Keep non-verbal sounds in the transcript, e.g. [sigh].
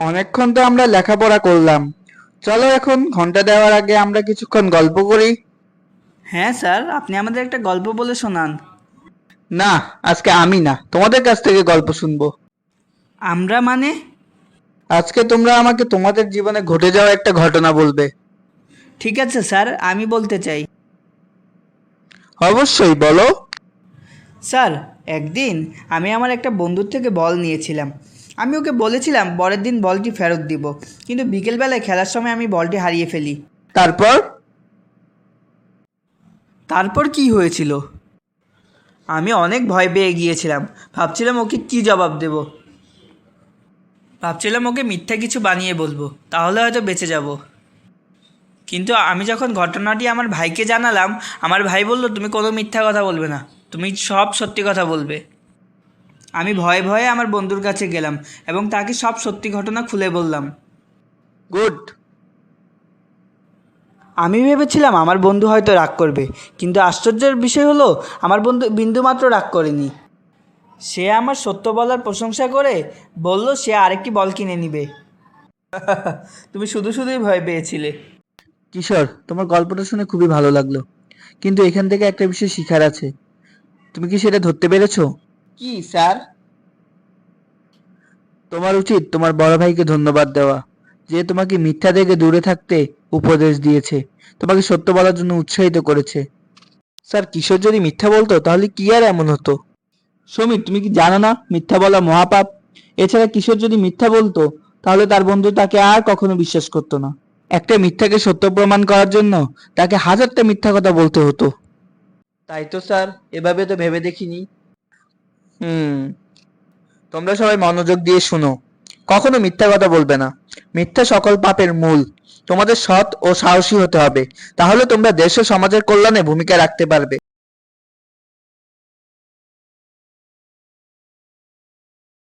অনেকক্ষণ তো আমরা লেখাপড়া করলাম। চলো এখন ঘণ্টা দেওয়ার আগে আমরা কিছুক্ষণ গল্প করি। হ্যাঁ স্যার আপনি আমাদের একটা গল্প বলে শোনান। না আজকে আমি না তোমাদের কাছ থেকে গল্প শুনব। আমরা মানে? আজকে তোমরা আমাকে তোমাদের জীবনে ঘটে যাওয়া একটা ঘটনা বলবে। ঠিক আছে স্যার আমি বলতে চাই। অবশ্যই বলো। স্যার একদিন আমি আমার একটা বন্ধুর থেকে বল নিয়েছিলাম। আমি ওকে বলেছিলাম পরের দিন বলটি ফেরত দিব। কিন্তু বিকেলবেলায় খেলার সময় আমি বলটি হারিয়ে ফেলি। তারপর? তারপর কি হয়েছিল? আমি অনেক ভয় পেয়ে গিয়েছিলাম। ভাবছিলাম ওকে কি জবাব দেব? ভাবছিলাম ওকে মিথ্যা কিছু বানিয়ে বলব তাহলে হয়তো বেঁচে যাব। কিন্তু আমি যখন ঘটনাটি আমার ভাইকে জানালাম আমার ভাই বলল তুমি কোনো মিথ্যা কথা বলবে না। তুমি সব সত্যি কথা বলবে। আমি ভয়ে ভয়ে আমার বন্ধুর কাছে গেলাম এবং তাকে সব সত্যি ঘটনা খুলে বললাম। গুড। আমি ভেবেছিলাম আমার বন্ধু হয়তো রাগ করবে কিন্তু আশ্চর্যের বিষয় হলো আমার বন্ধু বিন্দুমাত্র রাগ করেনি। সে আমার সত্য বলার প্রশংসা করে বলল সে আরেকটি বল কিনে নিবে। [laughs] তুমি শুধু শুধুই ভয় পেয়েছিলে। কিশোর তোমার গল্পটা শুনে খুবই ভালো লাগল। কিন্তু এখান থেকে একটা বিষয় শিখার আছে। তুমি কি সেটা ধরতে পেরেছ? কি স্যার? তোমার উচিত তোমার বড় ভাইকে ধন্যবাদ দেওয়া যে তোমাকে মিথ্যা থেকে দূরে থাকতে উপদেশ দিয়েছে তোমাকে সত্য বলার জন্য উৎসাহিত করেছে। স্যার কিশোর যদি মিথ্যা বলতো তাহলে কি আর এমন হতো? সমীর তুমি কি জানো না মিথ্যা বলা মহাপাপ? এছাড়া কিশোর যদি মিথ্যা বলতো তাহলে তার বন্ধু তাকে আর কখনো বিশ্বাস করতো না। একটা মিথ্যাকে সত্য প্রমাণ করার জন্য তাকে হাজারটা মিথ্যা কথা বলতে হতো। তাই তো স্যার এভাবে তো ভেবে দেখিনি। হুম। তোমরা সবাই মনোযোগ দিয়ে শুনো। কখনো মিথ্যা কথা বলবে না। মিথ্যা সকল পাপের মূল। তোমাদের সৎ ও সাহসী হতে হবে। তাহলে তোমরা দেশ ও সমাজের কল্যাণে ভূমিকা রাখতে পারবে।